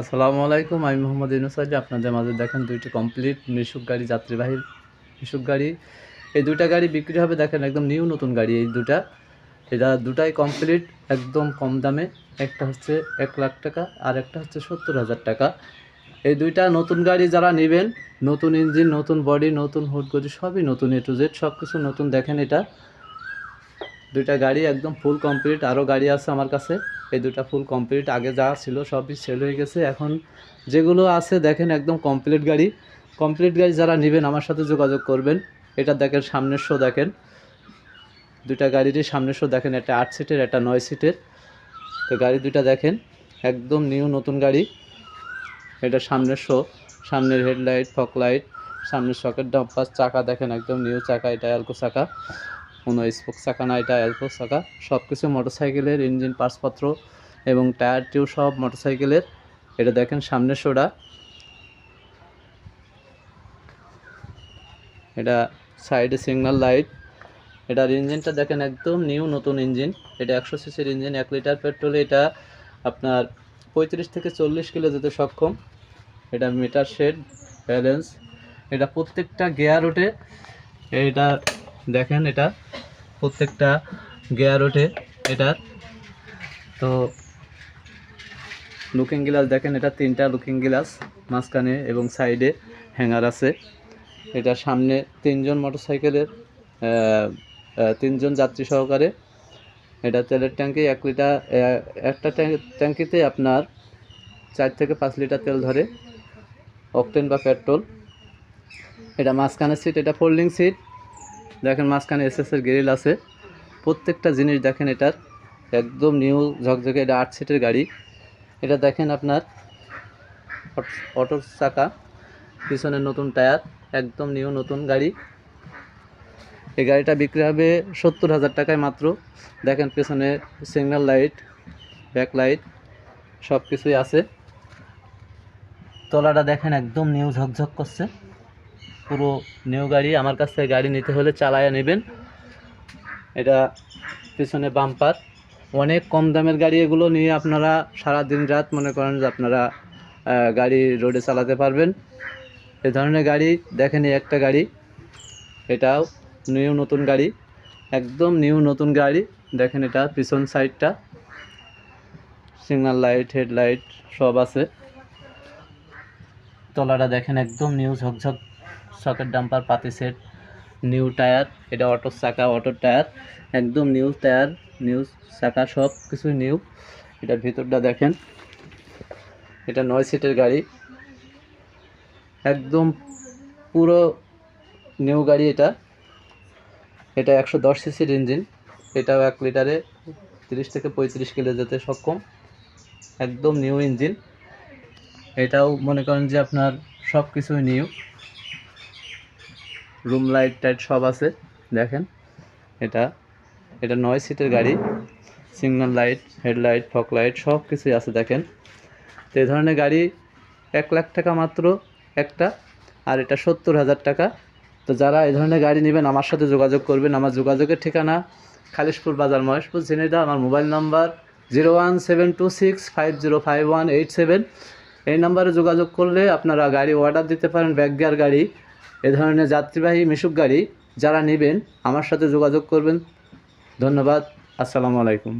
আসসালামু আলাইকুম, আমি মোহাম্মদ ইউনুস আলী। আপনাদের মাঝে দেখেন দুইটি কমপ্লিট মিশুক গাড়ি, যাত্রীবাহী মিশুক গাড়ি। এই দুইটা গাড়ি বিক্রি হবে, দেখেন একদম নিউ নতুন গাড়ি এই দুটা। এটা দুটাই কমপ্লিট একদম কম দামে। একটা হচ্ছে এক লাখ টাকা, আর একটা হচ্ছে সত্তর হাজার টাকা। এই দুইটা নতুন গাড়ি যারা নেবেন, নতুন ইঞ্জিন নতুন বডি নতুন হুড গড়ি সবই নতুন এ টু জেড সব কিছু নতুন। দেখেন এটা দুইটা গাড়ি একদম ফুল কমপ্লিট আরও গাড়ি আছে আমার কাছে। এই দুটা ফুল কমপ্লিট আগে যা ছিল সবই সেল হয়ে গেছে। এখন যেগুলো আছে দেখেন একদম কমপ্লিট গাড়ি। কমপ্লিট গাড়ি যারা নেবেন, আমার সাথে যোগাযোগ করবেন। এটা দেখেন সামনের শো দেখেন। দুটা গাড়িরই সামনের শো দেখেন, একটা আট সিটের একটা নয় সিটের তো গাড়ি দুইটা দেখেন, একদম নিউ নতুন গাড়ি। এটা সামনের শো সামনের হেডলাইট ফক লাইট সামনের সকেট ডাম্পাস চাকা দেখেন, একদম নিউ চাকা, এটা অ্যালকো চাকা। কোনো স্পোক চাকা না এটা অ্যালকো চাকা সব কিছু মোটরসাইকেলের ইঞ্জিন পার্সপত্র এবং টায়ার টিউ সব মোটরসাইকেলের। এটা দেখেন সামনের সোডা। এটা সাইডে সিগন্যাল লাইট এটার ইঞ্জিনটা দেখেন একদম নিউ নতুন ইঞ্জিন। এটা একশো সিসির ইঞ্জিন, এক লিটার পেট্রোলে। এটা আপনার পঁয়ত্রিশ থেকে চল্লিশ কিলো যেতে সক্ষম। এটা মিটার শেড ব্যালেন্স এটা প্রত্যেকটা গিয়ার ওঠে এটা দেখেন এটা প্রত্যেকটা গিয়ার ওঠে এটার। তো লুকিং গ্লাস দেখেন, এটা তিনটা লুকিং গ্লাস, মাঝখানে এবং সাইডে হ্যাঙ্গার আছে। এটা সামনে তিনজন মোটরসাইকেলের তিনজন যাত্রী সহকারে। এটা তেলের ট্যাঙ্কি, এক লিটার একটা ট্যাঙ্ক- ট্যাঙ্কিতে আপনার চার থেকে পাঁচ লিটার তেল ধরে, অকটেন বা পেট্রোল। এটা মাঝখানে সিট এটা ফোল্ডিং সিট দেখেন মাঝখানে এস এসএসের গ্রিল আছে। প্রত্যেকটা জিনিস দেখেন এটার একদম নিউ ঝকঝকে, এটা আট সিটের গাড়ি। এটা দেখেন আপনার অটোর চাকা পিছনে নতুন টায়ার, একদম নিউ নতুন গাড়ি। এই গাড়িটা বিক্রি হবে সত্তর হাজার টাকায় মাত্র। দেখেন পেছনে সিগন্যাল লাইট ব্যাক লাইট সব কিছুই আছে। তলাটা দেখেন একদম নিউ ঝকঝক করছে। পুরো নিউ গাড়ি। আমার কাছ থেকে গাড়ি নিতে হলে চালায়া নেবেন। এটা পিছনে বাম্পার অনেক কম দামের গাড়ি এগুলো নিয়ে আপনারা সারা দিন রাত মনে করেন যে আপনারা গাড়ি রোডে চালাতে পারবেন। এ ধরনের গাড়ি, দেখেন একটা গাড়ি। এটাও নিউ নতুন গাড়ি। একদম নিউ নতুন গাড়ি। দেখেন এটা পিছন সাইডটা সিগন্যাল লাইট হেডলাইট সব আছে। তলাটা দেখেন একদম নিউ ঝকঝক সকেট ডাম্পার, পাতি সেট, নিউ টায়ার, এটা অটো চাকা, অটো টায়ার, একদম নিউ টায়ার, নিউ চাকা, সব কিছুই নিউ। এটা ভিতরটা দেখেন, এটা নয় সিটের গাড়ি। একদম পুরো নিউ গাড়ি এটা। এটা একশো দশ সিসির ইঞ্জিন। এটাও এক লিটারে তিরিশ থেকে পঁয়ত্রিশ কিলো যেতে সক্ষম। একদম নিউ ইঞ্জিন। এটাও মনে করেন যে আপনার সব কিছুই নিউ। রুম লাইট টাইট সব আছে, দেখেন। এটা এটা নয় সিটের গাড়ি, signal light headlight fog light, সব কিছুই আছে, দেখেন। তো এই ধরনের গাড়ি এক লাখ টাকা মাত্র একটা, আর এটা সত্তর হাজার টাকা। তো যারা এই ধরনের গাড়ি নেবেন, আমার সাথে যোগাযোগ করবেন। আমার যোগাযোগের ঠিকানা খালিশপুর বাজার, মহেশপুর, ঝিনাইদহ। আমার mobile number zero one seven two six five zero five one eight seven. এই নাম্বারে যোগাযোগ করলে আপনারা গাড়ি অর্ডার দিতে পারেন, ব্যাগ গাড়ি। এ ধরনের যাত্রীবাহী মিশুক গাড়ি যারা নেবেন আমার সাথে যোগাযোগ করবেন। ধন্যবাদ। আসসালামু আলাইকুম।